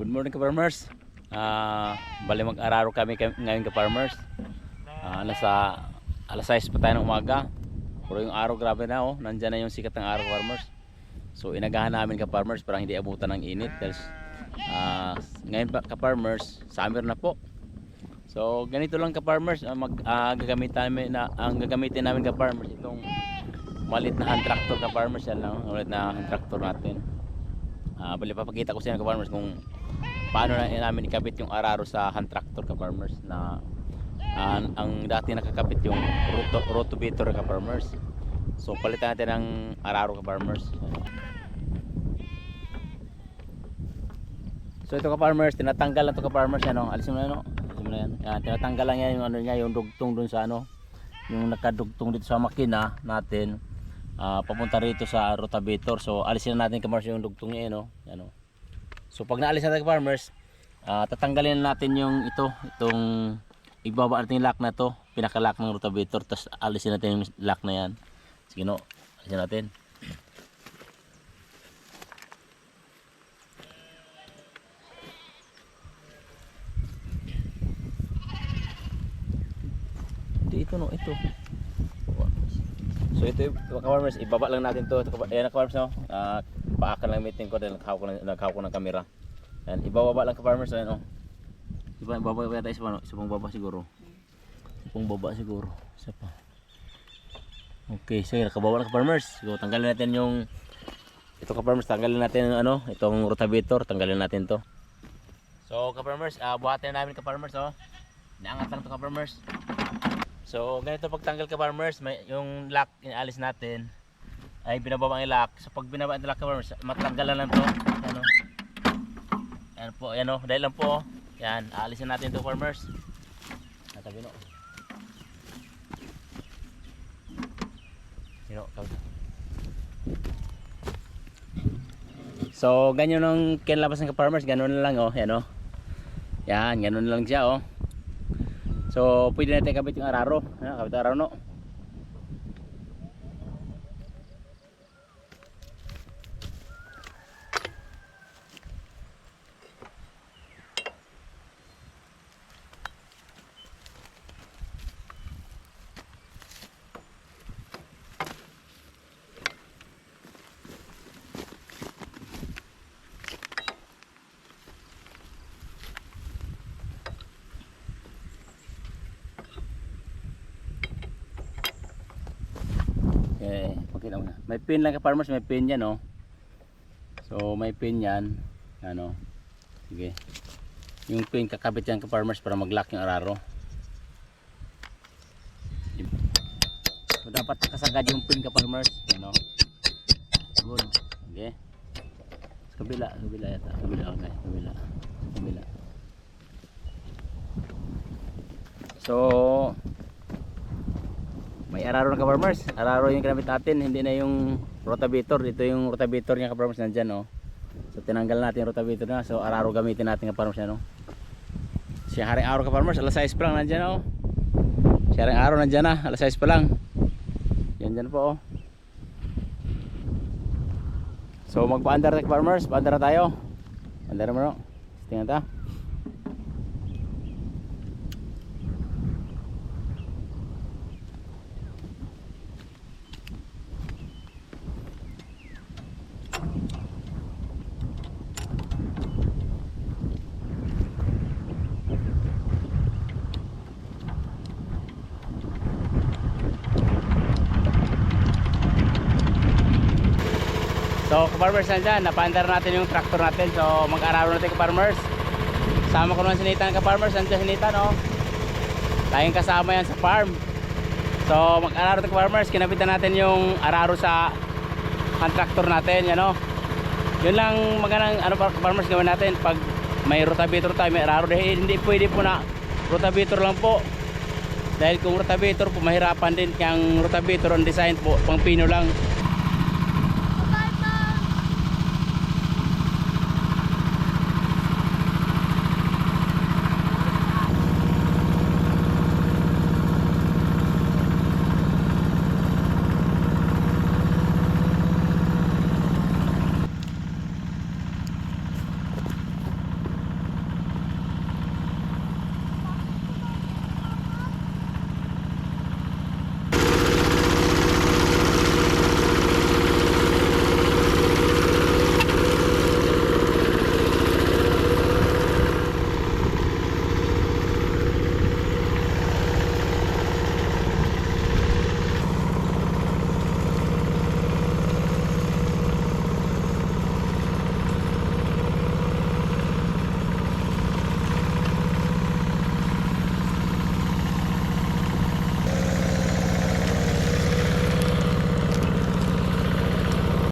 Good morning ka-farmers. Ah, bali mag-araro kami ngayon ka-farmers. Ah, nasa alas 6 pa tayo ng umaga. Pero yung araw grabe na oh, nandiyan na yung sikat ng araw farmers. So inagahan namin ka-farmers para hindi abutan ng init dahil ah, ngayon ka-farmers, summer na po. So ganito lang ka-farmers, ah, mag ah, gagamitin namin na ang gagamitin namin ka-farmers itong malit na hand tractor ka-farmers yan lang, malit na hand tractor natin. Ah, bali papakita ko sa inyo ka-farmers kung paano na namin ikabit yung araro sa hand tractor ka-farmers na ah, ang dati nakakabit yung roto, rotovator ka-farmers. So palitan natin ng araro ka-farmers. So ito ka-farmers, tinatanggal lang to ka-farmers ano, alisin mo na ano. Alisin mo na yan. Yan, tinatanggal lang yan yung ano niya, yung dugtong dun sa ano, yung nakadugtong dito sa makina natin. ah, papunta rito sa rotavator. So alisin na natin ka-farmers yung dugtong niya, no. Yan, oh. So pag naalis natin farmers, ah, tatanggalin na natin yung ito, itong ibaba natin yung lock na to, pinaka-lock ng rotavator, tapos alisin natin yung lock na yan. Sige no, alisin natin. Ito no, ito. So ito mga farmers, ibaba lang natin to. Ayan farmers no. Ah, paakan lang meeting ko dahil naghaw ko ng naghaw ko ng camera. Ayan, ibababa lang ka farmers ayan oh. Iba ibaba pa yata isa pa no, isa pang baba siguro. Pang baba siguro. Isa pa. Okay, so nakababa na ka farmers. So tanggalin natin yung ito ka farmers, tanggalin natin yung ano, itong rotavator, tanggalin natin to. So ka farmers, ah buhatin namin ka farmers oh. Naangat lang to ka farmers. So, ganito pagtanggal ka farmers, may, yung lock inaalis natin ay binababa ang lock. So, pag binaba ang farmers, matanggalan lang to. Ano? Yan po, yan o. Dahil lang po. oh. Yan, aalisin natin to farmers. Natabi no. Sino, kawsa. So, ganyan ang kinalabas ng ka-farmers, ganun lang oh, yan oh. Yan, ganun lang siya oh. So, pwede natin kabit yung araro. Ayan, kabit araro no. Okay, pakita mo na. May pin lang ka farmers, may pin yan oh. So, may pin yan. Ano? Sige. Yung pin kakabit yan ka farmers para mag-lock yung araro. So, dapat nakasagad yung pin ka farmers. Ano? Good. Okay. Sa kabila, kabila yata. Kabila, okay. Kabila. Kabila. So, may araro na ka-farmers. Araro yung kinabit natin, hindi na yung rotavator. Ito yung rotavator niya ka-farmers nandyan, no. So tinanggal natin yung rotavator na. So araro gamitin natin ka-farmers no. Siya haring araw ka-farmers, alas 6 pa lang nandyan, oh. Siya haring araw nandyan na, alas 6 pa lang. Yan dyan po, oh. So magpa-under na ka-farmers, pa-under na tayo. Under mo, no. Tingnan ta. So, ka-farmers nandyan, napaandar natin yung tractor natin. So, mag-araro natin ka-farmers. Sama ko naman si Nathan ka-farmers. Nandiyan si Nathan, oh. Laging kasama yan sa farm. So, mag-araro natin ka-farmers. Kinabitan natin yung araro sa hand tractor natin, yan, oh. Yun lang magandang ano pa farmers gawin natin pag may rotavator tayo, may araro dahil hindi pwede po na rotavator lang po. Dahil kung rotavator po mahirapan din rotavator ang design po pang pino lang.